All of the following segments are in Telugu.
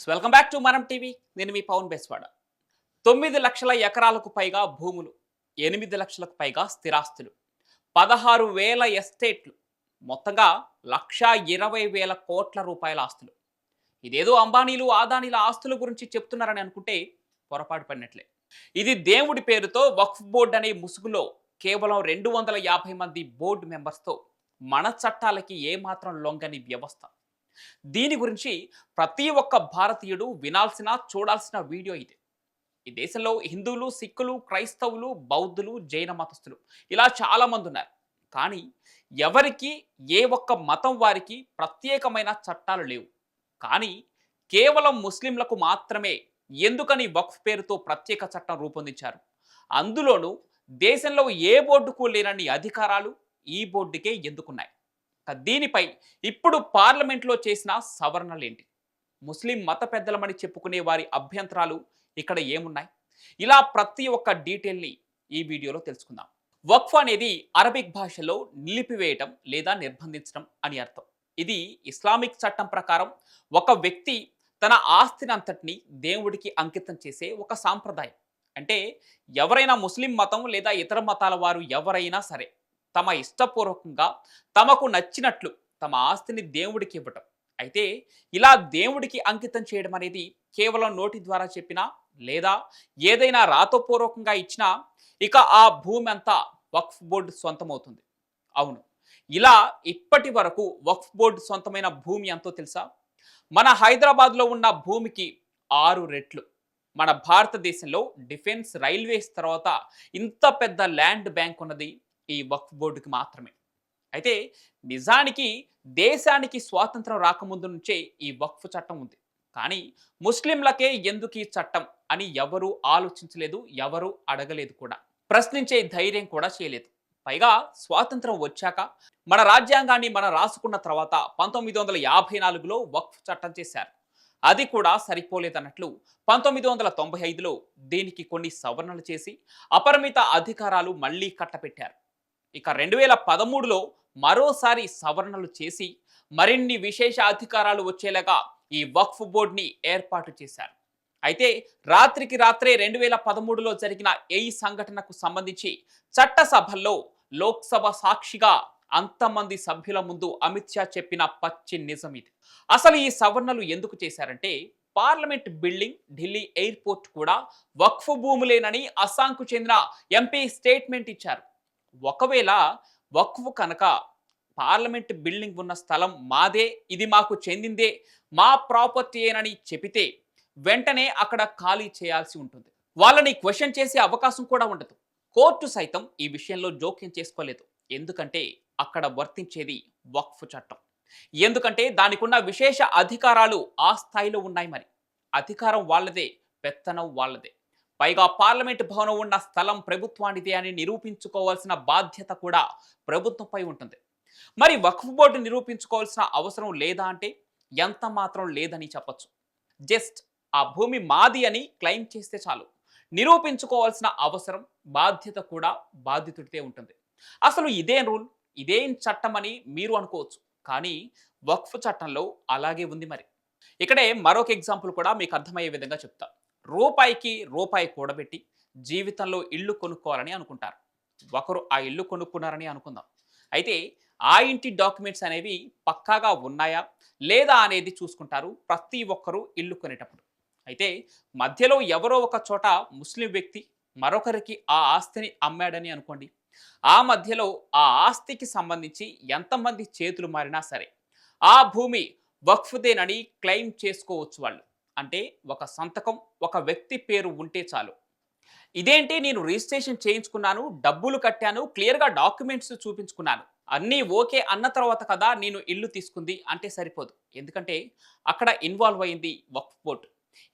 So welcome back to Manam TV నేను మీ పవన్ బెస్వాడ. తొమ్మిది లక్షల ఎకరాలకు పైగా భూములు ఎనిమిది లక్షలకు పైగా స్థిరాస్తులు పదహారు వేల ఎస్టేట్లు మొత్తంగా లక్షా ఇరవై వేల కోట్ల రూపాయల ఆస్తులు. ఇదేదో అంబానీలు ఆదానీల ఆస్తుల గురించి చెప్తున్నారని అనుకుంటే పొరపాటు పడినట్లే. ఇది దేవుడి పేరుతో వక్ఫ్ బోర్డు అనే ముసుగులో కేవలం రెండు వందల యాభై మంది బోర్డు మెంబర్స్తో మన చట్టాలకి ఏమాత్రం లొంగని వ్యవస్థ. దీని గురించి ప్రతి ఒక్క భారతీయుడు వినాల్సిన చూడాల్సిన వీడియో ఇది. ఈ దేశంలో హిందువులు సిక్కులు క్రైస్తవులు బౌద్ధులు జైన మతస్థులు ఇలా చాలామంది ఉన్నారు. కానీ ఎవరికి ఏ ఒక్క మతం వారికి ప్రత్యేకమైన చట్టాలు లేవు. కానీ కేవలం ముస్లింలకు మాత్రమే ఎందుకని వక్ఫ్ పేరుతో ప్రత్యేక చట్టం రూపొందించారు? అందులోనూ దేశంలో ఏ బోర్డుకు లేనన్ని అధికారాలు ఈ బోర్డుకే ఎందుకున్నాయి? దీనిపై ఇప్పుడు పార్లమెంట్లో చేసిన సవరణలేంటి? ముస్లిం మత పెద్దలమని చెప్పుకునే వారి అభ్యంతరాలు ఇక్కడ ఏమున్నాయి? ఇలా ప్రతి ఒక్క డీటెయిల్ని ఈ వీడియోలో తెలుసుకుందాం. వక్ఫ్ అనేది అరబిక్ భాషలో నిలిపివేయటం లేదా నిర్బంధించడం అని అర్థం. ఇది ఇస్లామిక్ చట్టం ప్రకారం ఒక వ్యక్తి తన ఆస్తిని అంతటిని దేవుడికి అంకితం చేసే ఒక సాంప్రదాయం. అంటే ఎవరైనా ముస్లిం మతం లేదా ఇతర మతాల వారు ఎవరైనా సరే తమ ఇష్టపూర్వకంగా తమకు నచ్చినట్లు తమ ఆస్తిని దేవుడికి ఇవ్వటం. అయితే ఇలా దేవుడికి అంకితం చేయడం అనేది కేవలం నోటి ద్వారా చెప్పినా లేదా ఏదైనా రాతపూర్వకంగా ఇచ్చినా ఇక ఆ భూమి అంతా వక్ఫ్ బోర్డు సొంతమవుతుంది. అవును. ఇలా ఇప్పటి వరకు వక్ఫ్ బోర్డు సొంతమైన భూమి ఎంతో తెలుసా? మన హైదరాబాద్లో ఉన్న భూమికి ఆరు రెట్లు. మన భారతదేశంలో డిఫెన్స్ రైల్వేస్ తర్వాత ఇంత పెద్ద ల్యాండ్ బ్యాంక్ ఉన్నది. ఈ వక్ఫ్ బోర్డుకి మాత్రమే. అయితే నిజానికి దేశానికి స్వాతంత్రం రాకముందు నుంచే ఈ వక్ఫ్ చట్టం ఉంది. కానీ ముస్లింలకే ఎందుకు ఈ చట్టం అని ఎవరూ ఆలోచించలేదు ఎవరు అడగలేదు కూడా. ప్రశ్నించే ధైర్యం కూడా చేయలేదు. పైగా స్వాతంత్రం వచ్చాక మన రాజ్యాంగాన్ని మనం రాసుకున్న తర్వాత పంతొమ్మిది వందల యాభై నాలుగులో వక్ఫ్ చట్టం చేశారు. అది కూడా సరిపోలేదన్నట్లు పంతొమ్మిది వందల తొంభై ఐదులో దీనికి కొన్ని సవరణలు చేసి అపరిమిత అధికారాలు మళ్ళీ కట్టపెట్టారు. ఇక రెండు వేల పదమూడులో మరోసారి సవరణలు చేసి మరిన్ని విశేష అధికారాలు వచ్చేలాగా ఈ వక్ఫ్ బోర్డుని ఏర్పాటు చేశారు. అయితే రాత్రికి రాత్రే రెండు వేల పదమూడులో జరిగిన ఈ సంఘటనకు సంబంధించి చట్టసభల్లో లోక్సభ సాక్షిగా అంతమంది సభ్యుల ముందు అమిత్ షా చెప్పిన పచ్చి నిజం ఇది. అసలు ఈ సవరణలు ఎందుకు చేశారంటే పార్లమెంట్ బిల్డింగ్ ఢిల్లీ ఎయిర్పోర్ట్ కూడా వక్ఫ్ భూములేనని అస్సాంకు చెందిన ఎంపీ స్టేట్మెంట్ ఇచ్చారు. ఒకవేళ వక్ఫ్ కనుక పార్లమెంట్ బిల్డింగ్ ఉన్న స్థలం మాదే ఇది మాకు చెందిందే మా ప్రాపర్టీ ఏనని చెబితే వెంటనే అక్కడ ఖాళీ చేయాల్సి ఉంటుంది. వాళ్ళని క్వశ్చన్ చేసే అవకాశం కూడా ఉండదు. కోర్టు సైతం ఈ విషయంలో జోక్యం చేసుకోలేదు. ఎందుకంటే అక్కడ వర్తించేది వక్ఫ్ చట్టం. ఎందుకంటే దానికున్న విశేష అధికారాలు ఆ స్థాయిలో ఉన్నాయి మరి. అధికారం వాళ్ళదే పెత్తనం వాళ్ళదే. పైగా పార్లమెంట్ భవనం ఉన్న స్థలం ప్రభుత్వానిదే అని నిరూపించుకోవాల్సిన బాధ్యత కూడా ప్రభుత్వంపై ఉంటుంది. మరి వక్ఫ్ బోర్డు నిరూపించుకోవాల్సిన అవసరం లేదా అంటే ఎంత మాత్రం లేదని చెప్పొచ్చు. జస్ట్ ఆ భూమి మాది అని క్లెయిమ్ చేస్తే చాలు. నిరూపించుకోవాల్సిన అవసరం బాధ్యత కూడా బాధితుడితే ఉంటుంది. అసలు ఇదేం రూల్ ఇదేం చట్టం అని మీరు అనుకోవచ్చు. కానీ వక్ఫ్ చట్టంలో అలాగే ఉంది మరి. ఇక్కడే మరొక ఎగ్జాంపుల్ కూడా మీకు అర్థమయ్యే విధంగా చెప్తా. రూపాయికి రూపాయి కూడబెట్టి జీవితంలో ఇల్లు కొనుక్కోవాలని అనుకుంటారు. ఒకరు ఆ ఇల్లు కొనుక్కున్నారని అనుకుందాం. అయితే ఆ ఇంటి డాక్యుమెంట్స్ అనేవి పక్కాగా ఉన్నాయా? లేదా అనేది చూసుకుంటారు ప్రతి ఒక్కరూ ఇల్లు కొనేటప్పుడు. అయితే మధ్యలో ఎవరో ఒక చోట ముస్లిం వ్యక్తి మరొకరికి ఆ ఆస్తిని అమ్మాడని అనుకోండి. ఆ మధ్యలో ఆ ఆస్తికి సంబంధించి ఎంతమంది చేతులు మారినా సరే ఆ భూమి వక్ఫ్దేనని క్లెయిమ్ చేసుకోవచ్చు వాళ్ళు. అంటే ఒక సంతకం ఒక వ్యక్తి పేరు ఉంటే చాలు. ఇదేంటి? నేను రిజిస్ట్రేషన్ చేయించుకున్నాను డబ్బులు కట్టాను క్లియర్గా డాక్యుమెంట్స్ చూపించుకున్నాను. అన్నీ ఓకే అన్న తర్వాత కదా నేను ఇల్లు తీసుకుంది అంటే సరిపోదు. ఎందుకంటే అక్కడ ఇన్వాల్వ్ అయింది వక్ఫ్ బోర్డ్.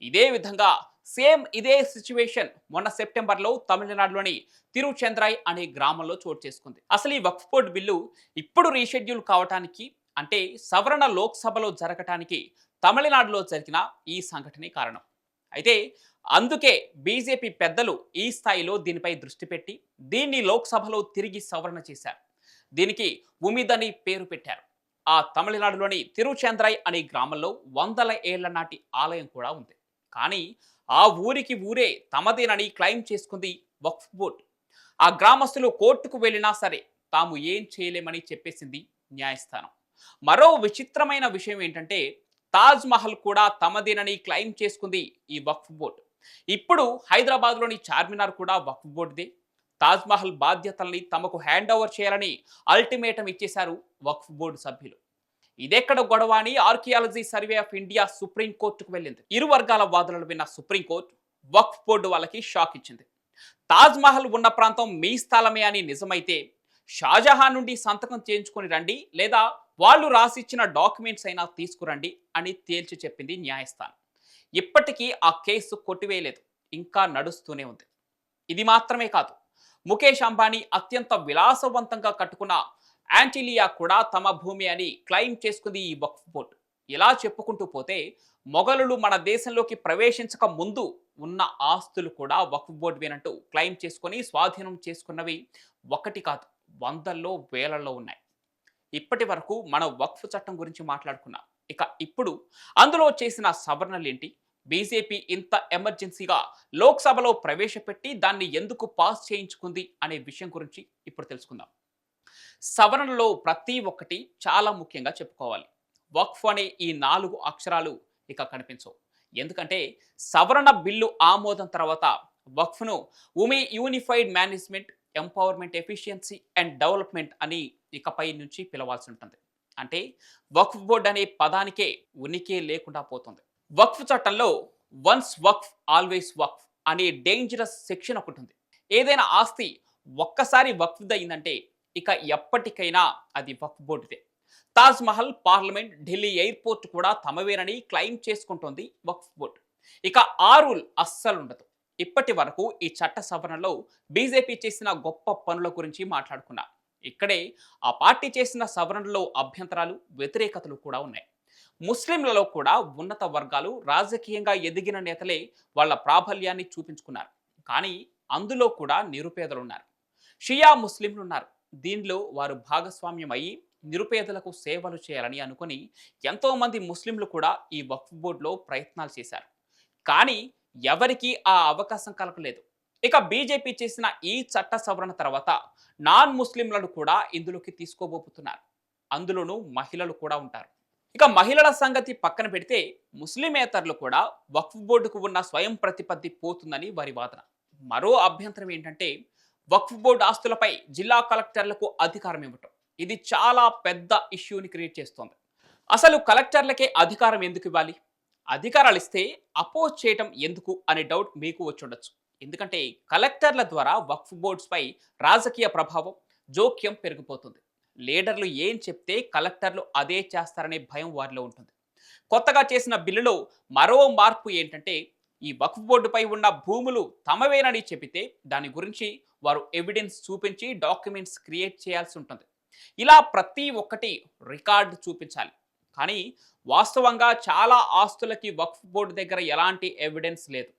ఇదే విధంగా సేమ్ ఇదే సిచ్యువేషన్ మొన్న సెప్టెంబర్లో తమిళనాడులోని తిరుచెంద్రాయ్ అనే గ్రామంలో చోటు చేసుకుంది. అసలు ఈ వక్ఫ్ బోర్డు బిల్లు ఇప్పుడు రీషెడ్యూల్ కావటానికి అంటే సవరణ లోక్సభలో జరగటానికి తమిళనాడులో జరిగిన ఈ సంఘటనే కారణం. అయితే అందుకే బీజేపీ పెద్దలు ఈ స్థాయిలో దీనిపై దృష్టి పెట్టి దీన్ని లోక్సభలో తిరిగి సవరణ చేశారు. దీనికి ఉమిదని అని పేరు పెట్టారు. ఆ తమిళనాడులోని తిరుచెంద్రై అనే గ్రామంలో వందల ఏళ్ళ నాటి ఆలయం కూడా ఉంది. కానీ ఆ ఊరికి ఊరే తమదేనని క్లెయిమ్ చేసుకుంది వక్ఫ్ బోర్డ్. ఆ గ్రామస్తులు కోర్టుకు వెళ్ళినా సరే తాము ఏం చేయలేమని చెప్పేసింది న్యాయస్థానం. మరో విచిత్రమైన విషయం ఏంటంటే తాజ్ మహల్ కూడా తమదేనని క్లెయిమ్ చేసుకుంది ఈ వక్ఫ్ బోర్డు. ఇప్పుడు హైదరాబాద్లోని చార్మినార్ కూడా వక్ఫ్ బోర్డుదే. తాజ్ మహల్ బాధ్యతల్ని తమకు హ్యాండ్ ఓవర్ చేయాలని అల్టిమేటం ఇచ్చేశారు వక్ఫ్ బోర్డు సభ్యులు. ఇదెక్కడ గొడవ అని archaeology survey of India supreme కోర్టుకు వెళ్ళింది. ఇరు వర్గాల వాదనలు విన్న సుప్రీంకోర్టు వక్ఫ్ బోర్డు వాళ్ళకి షాక్ ఇచ్చింది. తాజ్ మహల్ ఉన్న ప్రాంతం మీ స్థలమే అని నిజమైతే షాజహాన్ నుండి సంతకం చేయించుకొని రండి లేదా వాళ్ళు రాసిచ్చిన డాక్యుమెంట్స్ అయినా తీసుకురండి అని తేల్చి చెప్పింది న్యాయస్థానం. ఇప్పటికీ ఆ కేసు కొట్టివేయలేదు ఇంకా నడుస్తూనే ఉంది. ఇది మాత్రమే కాదు ముఖేష్ అంబానీ అత్యంత విలాసవంతంగా కట్టుకున్న యాంటిలియా కూడా తమ భూమి అని క్లెయిమ్ చేసుకుంది ఈ వక్ఫ్ బోర్డు. ఇలా చెప్పుకుంటూ పోతే మొఘలులు మన దేశంలోకి ప్రవేశించక ముందు ఉన్న ఆస్తులు కూడా వక్ఫ్ బోర్డు వేనంటూ క్లెయిమ్ చేసుకొని స్వాధీనం చేసుకున్నవి ఒకటి కాదు వందల్లో వేలల్లో ఉన్నాయి. ఇప్పటి వరకు మనం వక్ఫ్ చట్టం గురించి మాట్లాడుకున్నాం. ఇక ఇప్పుడు అందులో చేసిన సవరణలేంటి? బీజేపీ ఇంత ఎమర్జెన్సీగా లోక్సభలో ప్రవేశపెట్టి దాన్ని ఎందుకు పాస్ చేయించుకుంది అనే విషయం గురించి ఇప్పుడు తెలుసుకుందాం. సవరణలో ప్రతి ఒక్కటి చాలా ముఖ్యంగా చెప్పుకోవాలి. వక్ఫ్ అనే ఈ నాలుగు అక్షరాలు ఇక కనిపించవు. ఎందుకంటే సవరణ బిల్లు ఆమోదం తర్వాత వక్ఫ్ను ఉమే unified management empowerment efficiency and development అని ఇకపై నుంచి పిలవాల్సి ఉంటుంది అంటే వక్ఫ్ బోర్డ్ అనే పదానికే ఉనికి లేకుండా పోతుంది. వక్ఫ్ చట్టంలో వన్స్ వక్ఫ్ ఆల్వేస్ వక్ఫ్ అనే డేంజరస్ సెక్షన్ ఒకటి ఉంది ఏదైనా ఆస్తి ఒక్కసారి వక్ఫ్ అయిందంటే ఇక ఎప్పటికైనా అది వక్ఫ్ బోర్డుదే. తాజ్ మహల్ పార్లమెంట్ ఢిల్లీ ఎయిర్పోర్ట్ కూడా తమవేనని క్లెయిమ్ చేసుకుంటోంది వక్ఫ్ బోర్డు. ఇక ఆ రూల్ అస్సలు ఉండదు ఇప్పటి వరకు ఈ చట్ట సవరణలో బీజేపీ చేసిన గొప్ప పనుల గురించి మాట్లాడుకున్నా. ఇక్కడే ఆ పార్టీ చేసిన సవరణలో అభ్యంతరాలు వ్యతిరేకతలు కూడా ఉన్నాయి. ముస్లింలలో కూడా ఉన్నత వర్గాలు రాజకీయంగా ఎదిగిన నేతలే వాళ్ళ ప్రాబల్యాన్ని చూపించుకున్నారు. కానీ అందులో కూడా నిరుపేదలు ఉన్నారు షియా ముస్లింలు ఉన్నారు దీనిలో వారు భాగస్వామ్యం అయ్యి నిరుపేదలకు సేవలు చేయాలని అనుకుని ఎంతోమంది ముస్లింలు కూడా ఈ వక్ఫ్ బోర్డులో ప్రయత్నాలు చేశారు. కానీ ఎవరికీ ఆ అవకాశం కలగలేదు ఇక బీజేపీ చేసిన ఈ చట్ట సవరణ తర్వాత నాన్ ముస్లింలను కూడా ఇందులోకి తీసుకోబోతున్నారు. అందులోనూ మహిళలు కూడా ఉంటారు. ఇక మహిళల సంగతి పక్కన పెడితే ముస్లిమేతరులు కూడా వక్ఫ్ బోర్డుకు ఉన్న స్వయం ప్రతిపత్తి పోతుందని వారి వాదన. మరో అభ్యంతరం ఏంటంటే వక్ఫ్ బోర్డు ఆస్తులపై జిల్లా కలెక్టర్లకు అధికారం ఇవ్వటం. ఇది చాలా పెద్ద ఇష్యూని క్రియేట్ చేస్తోంది. అసలు కలెక్టర్లకే అధికారం ఎందుకు ఇవ్వాలి? అధికారాలు ఇస్తే అపోజ్ చేయటం ఎందుకు అనే డౌట్ మీకు వచ్చుండొచ్చు. ఎందుకంటే కలెక్టర్ల ద్వారా వక్ఫ్ బోర్డ్స్పై రాజకీయ ప్రభావం జోక్యం పెరిగిపోతుంది. లీడర్లు ఏం చెప్తే కలెక్టర్లు అదే చేస్తారనే భయం వారిలో ఉంటుంది. కొత్తగా చేసిన బిల్లులో మరో మార్పు ఏంటంటే ఈ వక్ఫ్ బోర్డుపై ఉన్న భూములు తమవేనని చెబితే దాని గురించి వారు ఎవిడెన్స్ చూపించి డాక్యుమెంట్స్ క్రియేట్ చేయాల్సి ఉంటుంది. ఇలా ప్రతి ఒక్కటి రికార్డు చూపించాలి. కానీ వాస్తవంగా చాలా ఆస్తులకి వక్ఫ్ బోర్డు దగ్గర ఎలాంటి ఎవిడెన్స్ లేదు.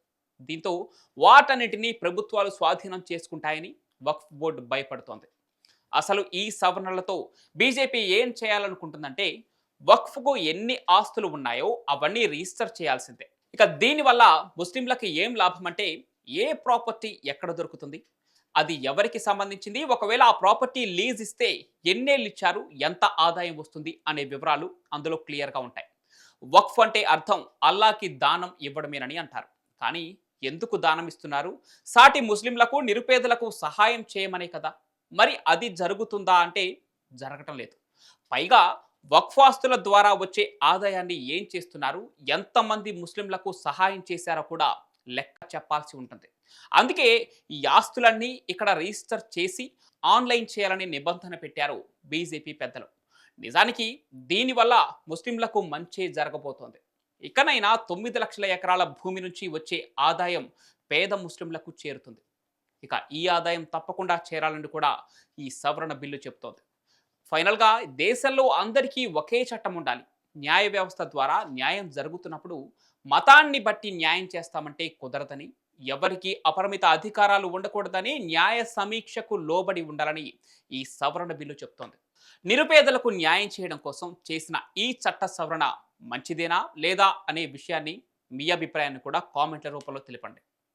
దీంతో వాటన్నిటినీ ప్రభుత్వాలు స్వాధీనం చేసుకుంటాయని వక్ఫ్ బోర్డు భయపడుతోంది. అసలు ఈ సవరణలతో బీజేపీ ఏం చేయాలనుకుంటుందంటే వక్ఫ్కు ఎన్ని ఆస్తులు ఉన్నాయో అవన్నీ రిజిస్టర్ చేయాల్సిందే. ఇక దీనివల్ల ముస్లింలకు ఏం లాభం అంటే ఏ ప్రాపర్టీ ఎక్కడ దొరుకుతుంది? అది ఎవరికి సంబంధించింది? ఒకవేళ ఆ ప్రాపర్టీ లీజ్ ఇస్తే ఎన్నేళ్ళు ఇచ్చారు? ఎంత ఆదాయం వస్తుంది? అనే వివరాలు అందులో క్లియర్గా ఉంటాయి. వక్ఫ్ అంటే అర్థం అల్లాకి దానం ఇవ్వడమేనని అంటారు. కానీ ఎందుకు దానం ఇస్తున్నారు? సాటి ముస్లింలకు నిరుపేదలకు సహాయం చేయమనే కదా. మరి అది జరుగుతుందా అంటే జరగటం లేదు. పైగా వక్ఫాస్తుల ద్వారా వచ్చే ఆదాయాన్ని ఏం చేస్తున్నారు? ఎంతమంది ముస్లింలకు సహాయం చేశారో కూడా లెక్క చెప్పాల్సి ఉంటుంది. అందుకే ఈ ఆస్తులన్నీ ఇక్కడ రిజిస్టర్ చేసి ఆన్లైన్ చేయాలని నిబంధన పెట్టారు బీజేపీ పెద్దలు. నిజానికి దీనివల్ల ముస్లింలకు మంచి జరగబోతోంది. ఇకనైనా తొమ్మిది లక్షల ఎకరాల భూమి నుంచి వచ్చే ఆదాయం పేద ముస్లింలకు చేరుతుంది. ఇక ఈ ఆదాయం తప్పకుండా చేరాలని కూడా ఈ సవరణ బిల్లు చెబుతోంది ఫైనల్గా దేశంలో అందరికీ ఒకే చట్టం ఉండాలి. న్యాయ వ్యవస్థ ద్వారా న్యాయం జరుగుతున్నప్పుడు మతాన్ని బట్టి న్యాయం చేస్తామంటే కుదరదని ఎవరికి అపరిమిత అధికారాలు ఉండకూడదని న్యాయ సమీక్షకు లోబడి ఉండాలని ఈ సవరణ బిల్లు చెప్తోంది. నిరుపేదలకు న్యాయం చేయడం కోసం చేసిన ఈ చట్ట సవరణ మంచిదేనా లేదా అనే విషయాన్ని మీ అభిప్రాయాన్ని కూడా కామెంట్ల రూపంలో తెలపండి.